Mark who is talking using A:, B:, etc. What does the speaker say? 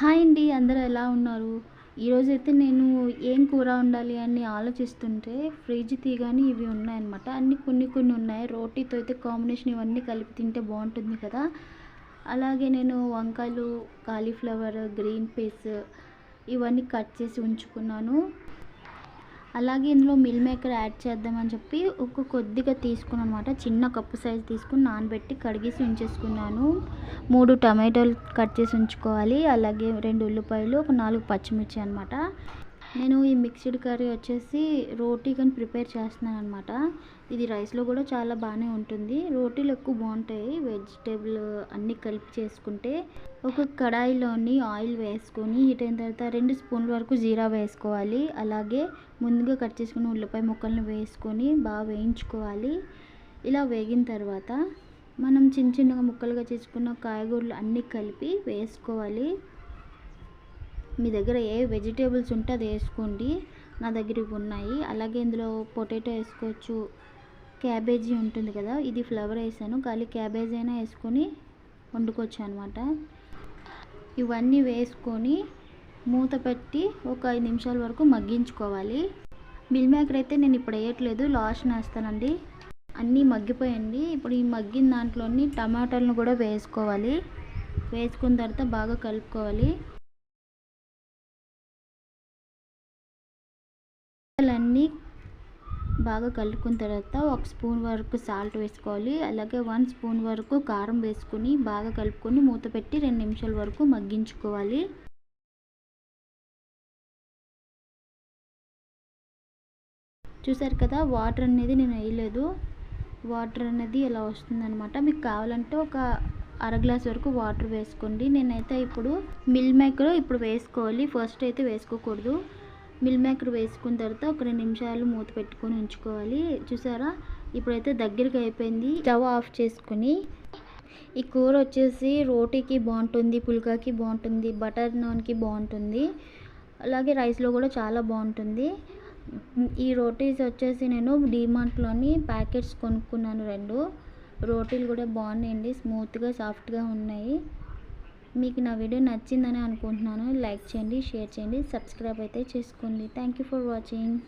A: Hi అండి అందరూ ఎలా ఉన్నారు? ఈరోజైతే నేను ఏం కూర వండాలి అని ఆలోచిస్తుంటే ఫ్రిడ్జ్ తీగాని ఇవి ఉన్నాయన్నమాట. అన్ని కొన్ని కొన్ని ఉన్నాయి. రోటీతో అయితే కాంబినేషన్ ఇవన్నీ కలిపి తింటే బాగుంటుంది కదా. అలాగే నేను వంకాయలు కాలీఫ్లవర్ గ్రీన్ పీస్ ఇవన్నీ కట్ చేసి ఉంచుకున్నాను. అలాగే ఇందులో మిల్ మేకర్ యాడ్ చేద్దామని చెప్పి ఒక కొద్దిగా తీసుకున్నాను అనమాట చిన్న కప్పు సైజ్ తీసుకుని నానబెట్టి కడిగేసి ఉంచేసుకున్నాను. మూడు టమాటోలు కట్ చేసి ఉంచుకోవాలి. అలాగే రెండు ఉల్లిపాయలు ఒక నాలుగు పచ్చిమిర్చి అనమాట నేను ఈ మిక్స్డ్ కర్రీ వచ్చేసి రోటీ కానీ ప్రిపేర్ చేస్తున్నాను అనమాట ఇది రైస్లో కూడా చాలా బాగానే ఉంటుంది. రోటీలు ఎక్కువ బాగుంటాయి. వెజిటేబుల్ అన్నీ కలిపి చేసుకుంటే ఒక కడాయిలోని ఆయిల్ వేసుకొని హీట్ అయిన తర్వాత రెండు స్పూన్ల వరకు జీరా వేసుకోవాలి. అలాగే ముందుగా కట్ చేసుకున్న ఉల్లిపాయ ముక్కలను వేసుకొని బాగా వేయించుకోవాలి. ఇలా వేగిన తర్వాత మనం చిన్న చిన్నగా ముక్కలుగా చేసుకున్న కాయగూరలు అన్నీ కలిపి వేసుకోవాలి. మీ దగ్గర ఏ వెజిటేబుల్స్ ఉంటే అది వేసుకోండి. నా దగ్గర ఇవి ఉన్నాయి. అలాగే ఇందులో పొటాటో వేసుకోవచ్చు. క్యాబేజీ ఉంటుంది కదా ఇది ఫ్లవర్ వేసాను. ఖాళీ క్యాబేజీ అయినా వేసుకొని వండుకోవచ్చు అనమాట ఇవన్నీ వేసుకొని మూత పెట్టి ఒక ఐదు నిమిషాల వరకు మగ్గించుకోవాలి. మిల్ మేకర్ అయితే నేను ఇప్పుడు వేయట్లేదు. లాస్ట్ వేస్తానండి. అన్నీ మగ్గిపోయండి. ఇప్పుడు ఈ మగ్గిన దాంట్లోని టమాటాలను కూడా వేసుకోవాలి. వేసుకున్న తర్వాత బాగా కలుపుకోవాలి. అన్నీ బాగా కలుపుకున్న తర్వాత ఒక స్పూన్ వరకు సాల్ట్ వేసుకోవాలి. అలాగే వన్ స్పూన్ వరకు కారం వేసుకొని బాగా కలుపుకొని మూత పెట్టి రెండు నిమిషాల వరకు మగ్గించుకోవాలి. చూసారు కదా వాటర్ అనేది నేను వేయలేదు. వాటర్ అనేది ఇలా వస్తుందన్నమాట. మీకు కావాలంటే ఒక అర గ్లాస్ వరకు వాటర్ వేసుకోండి. నేనైతే ఇప్పుడు మిల్ మేకర్ ఇప్పుడు వేసుకోవాలి. ఫస్ట్ అయితే వేసుకోకూడదు. మిల్ మేకర్ వేసుకున్న తర్వాత ఒక రెండు నిమిషాలు మూత పెట్టుకొని ఉంచుకోవాలి. చూసారా? ఇప్పుడైతే దగ్గరికి అయిపోయింది. స్టవ్ ఆఫ్ చేసుకుని ఈ కూర వచ్చేసి రోటీకి బాగుంటుంది పుల్కాకి బాగుంటుంది బటర్ నాన్కి బాగుంటుంది. అలాగే రైస్లో కూడా చాలా బాగుంటుంది. ఈ రోటీస్ వచ్చేసి నేను డిమార్ట్లోని ప్యాకెట్స్ కొనుక్కున్నాను రెండు. రోటీలు కూడా బాగున్నాయండి. స్మూత్గా సాఫ్ట్గా ఉన్నాయి. మీకు నా వీడియో నచ్చిందని అనుకుంటున్నాను. లైక్ చేయండి షేర్ చేయండి సబ్స్క్రైబ్ అయితే చేసుకోండి. Thank you for watching